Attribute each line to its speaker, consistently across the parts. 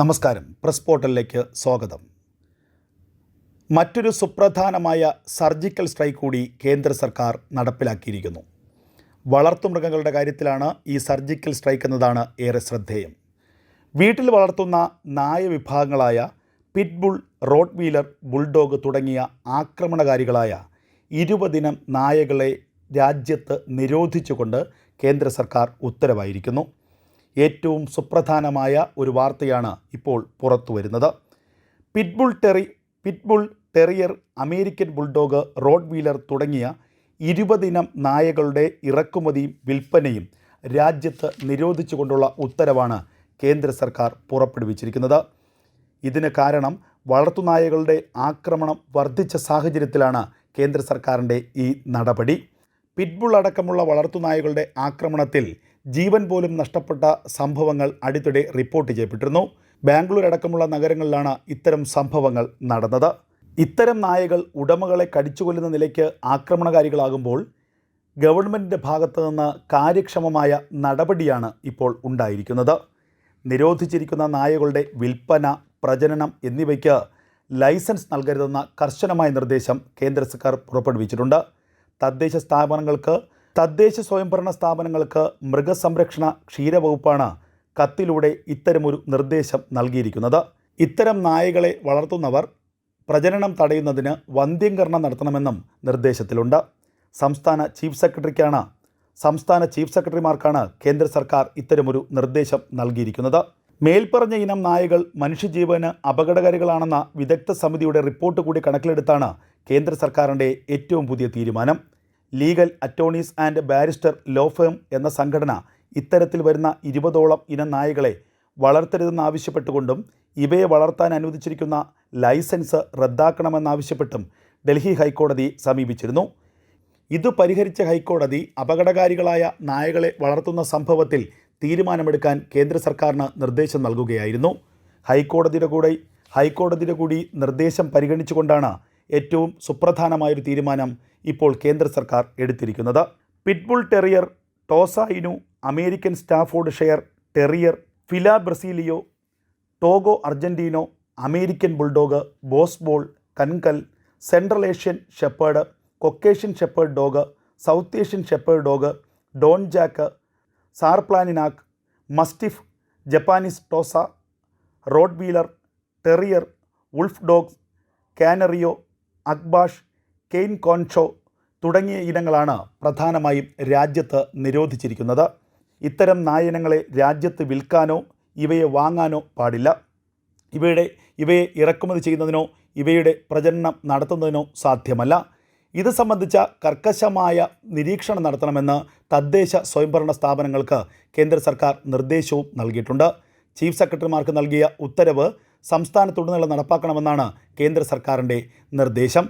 Speaker 1: നമസ്കാരം. പ്രസ് പോർട്ടലിലേക്ക് സ്വാഗതം. മറ്റൊരു സുപ്രധാനമായ സർജിക്കൽ സ്ട്രൈക്ക് കൂടി കേന്ദ്ര സർക്കാർ നടപ്പിലാക്കിയിരിക്കുന്നു. വളർത്തുമൃഗങ്ങളുടെ കാര്യത്തിലാണ് ഈ സർജിക്കൽ സ്ട്രൈക്ക് എന്നതാണ് ഏറെ ശ്രദ്ധേയം. വീട്ടിൽ വളർത്തുന്ന നായ വിഭാഗങ്ങളായ പിറ്റ്ബുൾ റോഡ് വീലർ ബുൾഡോഗ് തുടങ്ങിയ ആക്രമണകാരികളായ ഇരുപതിനം നായകളെ രാജ്യത്ത് നിരോധിച്ചുകൊണ്ട് കേന്ദ്ര സർക്കാർ ഉത്തരവായിരിക്കുന്നു. ഏറ്റവും സുപ്രധാനമായ ഒരു വാർത്തയാണ് ഇപ്പോൾ പുറത്തു വരുന്നത്. Pitbull terry pitbull terrier American bulldog rottweiler തുടങ്ങിയ ഇരുപതിനം നായകളുടെ ഇറക്കുമതിയും വിൽപ്പനയും രാജ്യത്ത് നിരോധിച്ചുകൊണ്ടുള്ള ഉത്തരവാണ് കേന്ദ്ര സർക്കാർ പുറപ്പെടുവിച്ചിരിക്കുന്നത്. ഇതിന് കാരണം വളർത്തുനായകളുടെ ആക്രമണം വർദ്ധിച്ച സാഹചര്യത്തിലാണ് കേന്ദ്ര സർക്കാരിന്റെ ഈ നടപടി. പിറ്റ്ബുൾ അടക്കമുള്ള വളർത്തുനായകളുടെ ആക്രമണത്തിൽ ജീവൻ പോലും നഷ്ടപ്പെട്ട സംഭവങ്ങൾ അടുത്തിടെ റിപ്പോർട്ട് ചെയ്യപ്പെട്ടിരുന്നു. ബാംഗ്ലൂർ അടക്കമുള്ള നഗരങ്ങളിലാണ് ഇത്തരം സംഭവങ്ങൾ നടന്നത്. ഇത്തരം നായകൾ ഉടമകളെ കടിച്ചുകൊല്ലുന്ന നിലയ്ക്ക് ആക്രമണകാരികളാകുമ്പോൾ ഗവൺമെന്റിന്റെ ഭാഗത്ത് നിന്ന് കാര്യക്ഷമമായ നടപടിയാണ് ഇപ്പോൾ ഉണ്ടായിരിക്കുന്നത്. നിരോധിച്ചിരിക്കുന്ന നായകളുടെ വിൽപ്പന പ്രജനനം എന്നിവയ്ക്ക് ലൈസൻസ് നൽകരുതെന്ന കർശനമായ നിർദ്ദേശം കേന്ദ്ര സർക്കാർ പുറപ്പെടുവിച്ചിട്ടുണ്ട്. തദ്ദേശ സ്ഥാപനങ്ങൾക്ക് തദ്ദേശ സ്വയംഭരണ സ്ഥാപനങ്ങൾക്ക് മൃഗസംരക്ഷണ ക്ഷീരവകുപ്പാണ് കത്തിലൂടെ ഇത്തരമൊരു നിർദ്ദേശം നൽകിയിരിക്കുന്നത്. ഇത്തരം നായകളെ വളർത്തുന്നവർ പ്രജനനം തടയുന്നതിന് വന്ധ്യംകരണം നടത്തണമെന്നും നിർദ്ദേശത്തിലുണ്ട്. സംസ്ഥാന ചീഫ് സെക്രട്ടറിക്കാണ് സംസ്ഥാന ചീഫ് സെക്രട്ടറിമാർക്കാണ് കേന്ദ്ര സർക്കാർ ഇത്തരമൊരു നിർദ്ദേശം നൽകിയിരിക്കുന്നത്. മേൽപ്പറഞ്ഞ ഇനം നായകൾ മനുഷ്യജീവന് അപകടകാരികളാണെന്ന വിദഗ്ധ സമിതിയുടെ റിപ്പോർട്ട് കൂടി കണക്കിലെടുത്താണ് കേന്ദ്ര സർക്കാരിന്റെ ഏറ്റവും പുതിയ തീരുമാനം. Legal attorneys and barrister law firm എന്ന സംഘടന ഇത്തരത്തിൽ വരുന്ന ഇരുപതോളം ഇനം നായകളെ വളർത്തരുതെന്നാവശ്യപ്പെട്ടുകൊണ്ടും ഇവയെ വളർത്താൻ അനുവദിച്ചിരിക്കുന്ന ലൈസൻസ് റദ്ദാക്കണമെന്നാവശ്യപ്പെട്ടും ഡൽഹി ഹൈക്കോടതി സമീപിച്ചിരുന്നു. ഇത് പരിഹരിച്ച ഹൈക്കോടതി അപകടകാരികളായ നായകളെ വളർത്തുന്ന സംഭവത്തിൽ തീരുമാനമെടുക്കാൻ കേന്ദ്ര സർക്കാരിന് നിർദ്ദേശം നൽകുകയായിരുന്നു. ഹൈക്കോടതിയുടെ കൂടെ ഹൈക്കോടതിയുടെ കൂടി നിർദ്ദേശം പരിഗണിച്ചുകൊണ്ടാണ് ഏറ്റവും സുപ്രധാനമായൊരു തീരുമാനം ഇപ്പോൾ കേന്ദ്ര സർക്കാർ എടുത്തിരിക്കുന്നത്. Pitbull terrier tosa inu American Staffordshire terrier fila brasileiro dogo argentino American bulldog boerboel kangal central Asian shepherd Caucasian shepherd dog south Asian shepherd dog tornjak sarplaninac mastiff Japanese tosa rottweiler terrier wolf dogs canario akbash cane corso തുടങ്ങിയ ഇനങ്ങളാണ് പ്രധാനമായും രാജ്യത്ത് നിരോധിച്ചിരിക്കുന്നത്. ഇത്തരം നായനങ്ങളെ രാജ്യത്ത് വിൽക്കാനോ ഇവയെ വാങ്ങാനോ പാടില്ല. ഇവയുടെ ഇവയെ ഇറക്കുമതി ചെയ്യുന്നതിനോ ഇവയുടെ പ്രജനനം നടത്തുന്നതിനോ സാധ്യമല്ല. ഇത് സംബന്ധിച്ച കർക്കശമായ നിരീക്ഷണം നടത്തണമെന്ന് തദ്ദേശ സ്വയംഭരണ സ്ഥാപനങ്ങൾക്ക് കേന്ദ്ര സർക്കാർ നിർദ്ദേശവും നൽകിയിട്ടുണ്ട്. ചീഫ് സെക്രട്ടറിമാർക്ക് നൽകിയ ഉത്തരവ് സംസ്ഥാനത്തുടനീളം നടപ്പാക്കണമെന്നാണ് കേന്ദ്ര സർക്കാരിന്റെ നിർദ്ദേശം.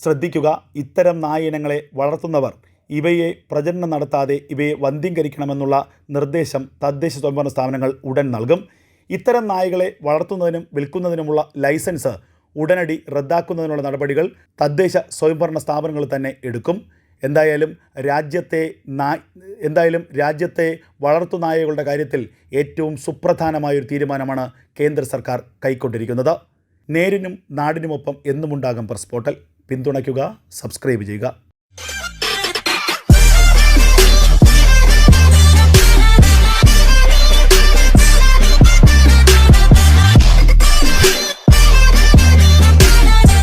Speaker 1: ശ്രദ്ധിക്കുക ഇത്തരം നായിനങ്ങളെ വളർത്തുന്നവർ ഇവയെ പ്രജനനം നടത്താതെ ഇവയെ വന്ധ്യംകരിക്കണമെന്നുള്ള നിർദ്ദേശം തദ്ദേശ സ്വയംഭരണ സ്ഥാപനങ്ങൾ ഉടൻ നൽകും. ഇത്തരം നായകളെ വളർത്തുന്നതിനും വിൽക്കുന്നതിനുമുള്ള ലൈസൻസ് ഉടനടി റദ്ദാക്കുന്നതിനുള്ള നടപടികൾ തദ്ദേശ സ്വയംഭരണ സ്ഥാപനങ്ങൾ തന്നെ എടുക്കും. എന്തായാലും രാജ്യത്തെ നാ എന്തായാലും രാജ്യത്തെ വളർത്തുനായകളുടെ കാര്യത്തിൽ ഏറ്റവും സുപ്രധാനമായൊരു തീരുമാനമാണ് കേന്ദ്ര സർക്കാർ കൈക്കൊണ്ടിരിക്കുന്നത്. നേരിനും നാടിനുമൊപ്പം എന്നുമുണ്ടാകും പ്രസ് പോർട്ടൽ. പിന്തുണയ്ക്കുക സബ്സ്ക്രൈബ് ചെയ്യുക.